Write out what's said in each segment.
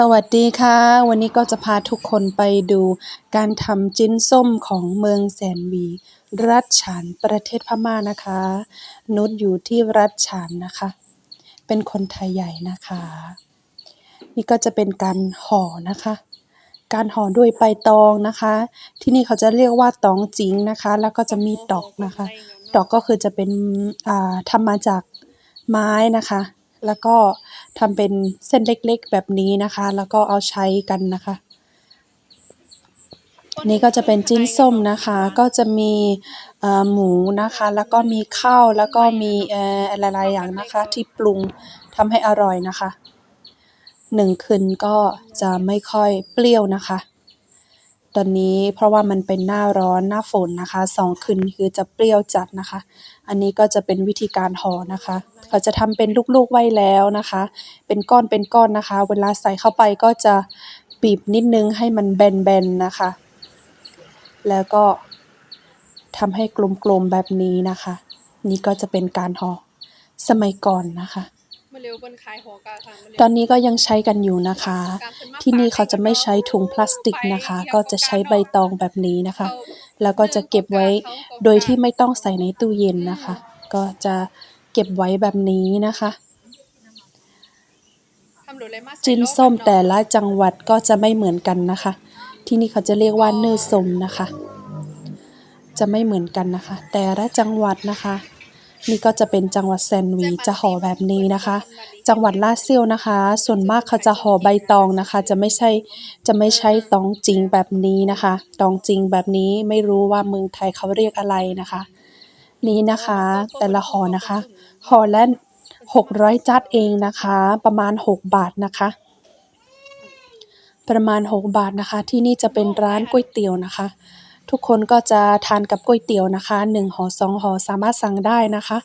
สวัสดีค่ะ วันนี้ก็จะพาทุกคนไปดูการทำจิ้นส้มของเมืองแสนวี รัฐฉานประเทศพม่านะคะ นุชอยู่ที่รัฐฉานนะคะ เป็นคนไทยใหญ่นะคะ นี่ก็จะเป็นการห่อนะคะ การห่อด้วยใบตองนะคะ ที่นี่เขาจะเรียกว่าตองจิงนะคะ แล้วก็จะมีดอกนะคะ ดอกก็คือจะเป็นอ่าทำมาจากไม้นะคะ แล้วก็ทำเป็นเส้นเล็กๆแบบนี้นะคะ แล้วก็เอาใช้กันนะคะ นี่ก็จะเป็นจิ้นส้มนะคะ ก็จะมีหมูนะคะ แล้วก็มีข้าว แล้วก็มีอ่อหลายๆอย่างนะคะ ที่ปรุงทำให้อร่อยนะคะหนึ่งคืนก็จะไม่ค่อยเปรี้ยวนะคะ ตอนนี้เพราะว่ามันเป็นหน้าร้อนหน้าฝนนะคะสองคืนคือจะเปรี้ยวจัดนะคะ อันนี้ก็จะเป็นวิธีการห่อนะคะเขาจะทำเป็นลูกๆไว้แล้วนะคะ เป็นก้อนเป็นก้อนนะคะ เวลาใส่เข้าไปก็จะบีบนิดนึงให้มันแบนๆนะคะ แล้วก็ทำให้กลมๆแบบนี้นะคะ นี่ก็จะเป็นการห่อสมัยก่อนนะคะ มาเร็วบนขายหัวกาค่ะมาเร็วตอนนี้ก็ยังใช้กันอยู่นะคะ ที่นี่เขาจะไม่ใช้ถุงพลาสติกนะคะ ก็จะใช้ใบตองแบบนี้นะคะ แล้วก็จะเก็บไว้โดยที่ไม่ต้องใส่ในตู้เย็นนะคะ ก็จะเก็บไว้แบบนี้นะคะทำโดยอะไรมาใส่จิ้นโลกส้มกันเนาะแต่ละจังหวัดก็จะไม่เหมือนกันนะคะ ที่นี่เขาจะเรียกว่าเนื้อส้มนะคะ จะไม่เหมือนกันนะคะ แต่ละจังหวัดนะคะ นี่ก็จะเป็นจังหวัดแซนวีจะห่อแบบนี้นะคะ จังหวัดลาดเซียวนะคะ ส่วนมากเขาจะห่อใบตองนะคะ จะไม่ใช่จะไม่ใช่ตองจริงแบบนี้นะคะตองจริงแบบนี้ไม่รู้ว่าเมืองไทยเขาเรียกอะไรนะคะ นี้นะคะ แต่ละห่อนะคะห่อละ600จัดเองนะคะ ประมาณ6บาทนะคะ ประมาณ6บาทนะคะ ที่นี่จะเป็นร้านก๋วยเตี๋ยวนะคะ ทุกคนก็จะทานกับก๋วยเตี๋ยวนะคะ1ห่อ2ห่อสามารถสั่งได้นะคะ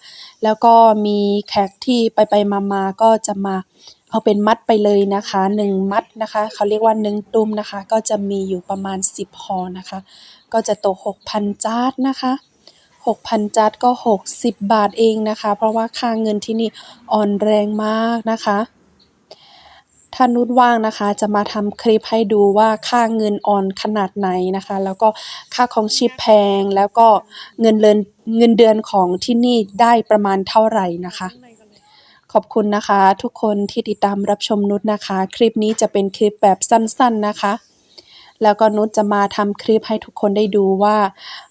แล้วก็มีแขกที่ไปไปมามาก็จะมาเอาเป็นมัดไปเลยนะคะ 1 มัดนะคะเขาเรียกว่า1ตุ้มนะคะ ก็จะมีอยู่ประมาณ 10ห่อนะคะ ก็จะตก 6,000 จานนะคะ6,000 จัดก็ 60 บาทเองนะคะ เพราะว่าค่าเงินที่นี่อ่อนแรงมากนะคะ ถ้านุชว่างนะคะ จะมาทำคลิปให้ดูว่าค่าเงินอ่อนขนาดไหนนะคะ แล้วก็ค่าของชีพแพงแล้วก็เงินเดือนเงินเดือนของที่นี่ได้ประมาณเท่าไหร่นะคะ ขอบคุณนะคะ ทุกคนที่ติดตามรับชมนุชนะคะ คลิปนี้จะเป็นคลิปแบบสั้นๆนะคะแล้วก็นุชจะมาทำคลิปให้ทุกคนได้ดูว่า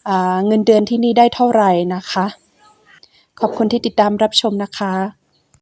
อ่าเงินเดือนที่นี่ได้เท่าไหร่นะคะ ขอบคุณที่ติดตามรับชมนะคะ